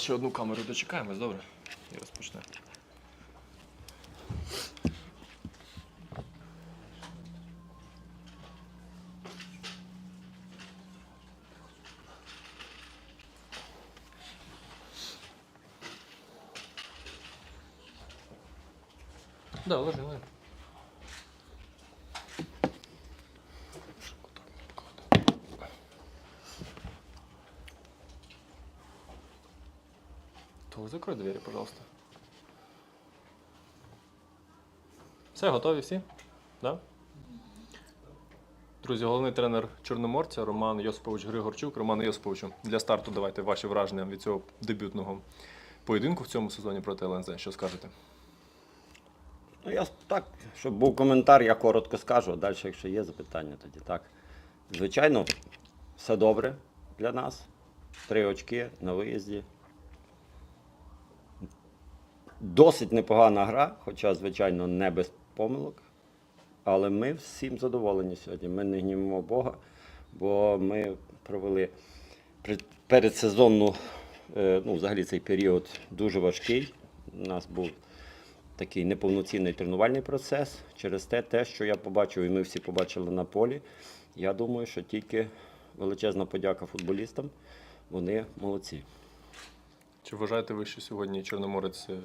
Зараз ще одну камеру дочекаємось, добре? І розпочнемо. Да, ложи, ложи. То закрой двері, пожалуйста. Все, готові всі? Да? Друзі, головний тренер Чорноморця Роман Йосипович Григорчук. Роман Йосиповичу, для старту давайте ваші враження від цього дебютного поєдинку в цьому сезоні проти ЛНЗ. Що скажете? Ну, я так, щоб був коментар, я коротко скажу, а далі, якщо є запитання, тоді так. Звичайно, все добре для нас. Три очки на виїзді. Досить непогана гра, хоча, звичайно, не без помилок. Але ми всім задоволені сьогодні. Ми не гнівимо Бога, бо ми провели передсезонну, е, ну, взагалі цей період дуже важкий. У нас був такий неповноцінний тренувальний процес. Через те, те, що я побачив, і ми всі побачили на полі. Я думаю, що тільки величезна подяка футболістам. Вони молодці. Чи вважаєте ви, що сьогодні Чорноморець е,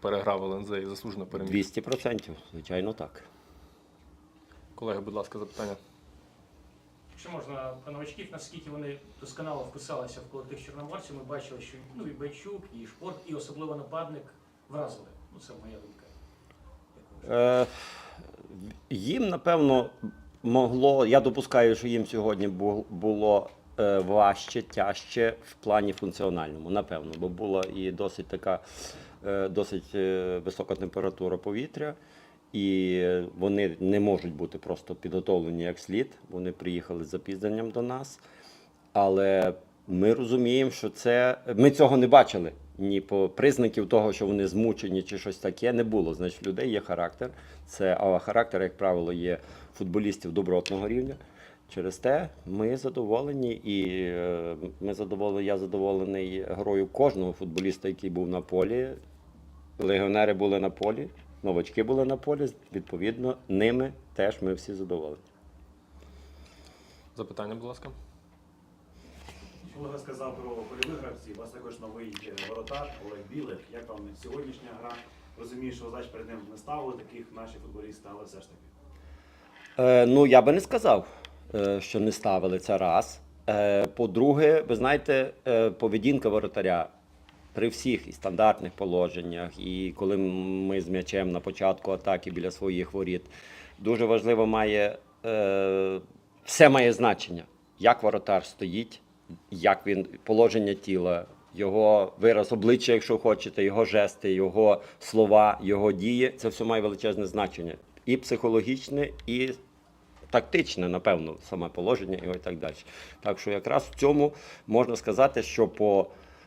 переграв ЛНЗ і заслужено переміг? 200%, звичайно, так. Колеги, будь ласка, запитання. Якщо можна про новачків, наскільки вони досконало вписалися в колектив Чорноморців, ми бачили, що ну, і Байчук, і Шпорт, і особливо нападник вразили. Ну, це моя думка. Е, їм, напевно, могло. Я допускаю, що їм сьогодні було важче, тяжче в плані функціональному, напевно, бо була і досить така е, досить е, висока температура повітря. І вони не можуть бути просто підготовлені як слід. Вони приїхали з запізненням до нас. Але ми розуміємо, що це. Ми цього не бачили. Ні по признаків того, що вони змучені чи щось таке, не було. Значить, людей є характер. Це а характер, як правило, є футболістів добротного рівня. Через те ми задоволені, і е, ми задоволені. Я задоволений грою кожного футболіста, який був на полі. Легіонери були на полі, новачки були на полі. Відповідно, ними теж ми всі задоволені. Запитання, будь ласка. Олег сказав про польових гравців. У вас також новий е, воротар Олег Білик. Як вам сьогоднішня гра? Розумію, що задач перед ним не ставили таких наші футболісти, але все ж таки. Е, ну, я би не сказав, що не ставили це раз. Е, по-друге, ви знаєте, е, поведінка воротаря при всіх і стандартних положеннях, і коли ми з м'ячем на початку атаки біля своїх воріт, дуже важливо має е, все має значення, як воротар стоїть, як він положення тіла, його вираз обличчя, якщо хочете, його жести, його слова, його дії. Це все має величезне значення. І психологічне, і тактичне, напевно, саме положення його і так далі. Так що якраз в цьому можна сказати, що по,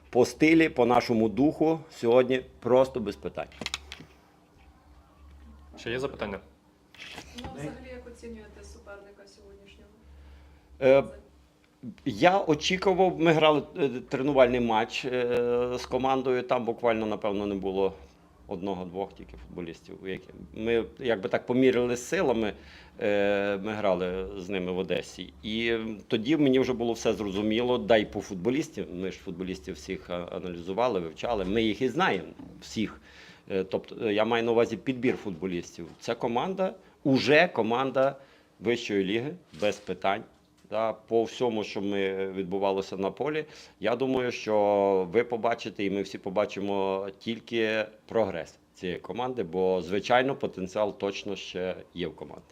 по стилі, по нашому духу сьогодні просто без питань. Ще є запитання? Ну, взагалі, як оцінюєте суперника сьогоднішнього? Е, Я очікував, ми грали е, тренувальний матч е, з командою. Там буквально, напевно, не було одного-двох тільки футболістів. Ми якби так поміряли силами. е, Ми грали з ними в Одесі. І тоді мені вже було все зрозуміло. Дай по футболістів. Ми ж футболістів всіх аналізували, вивчали. Ми їх і знаємо всіх. Е, Тобто е, я маю на увазі підбір футболістів. Це команда, уже команда вищої ліги, без питань. Да, по всьому, що ми відбувалося на полі, я думаю, що ви побачите, і ми всі побачимо тільки прогрес цієї команди, бо звичайно потенціал точно ще є в команді.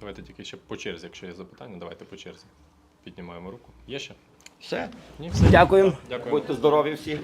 Давайте тільки ще по черзі, якщо є запитання, давайте по черзі. Піднімаємо руку. Є ще? Все, Ні, все. дякуємо. Дякую. Будьте здорові всі.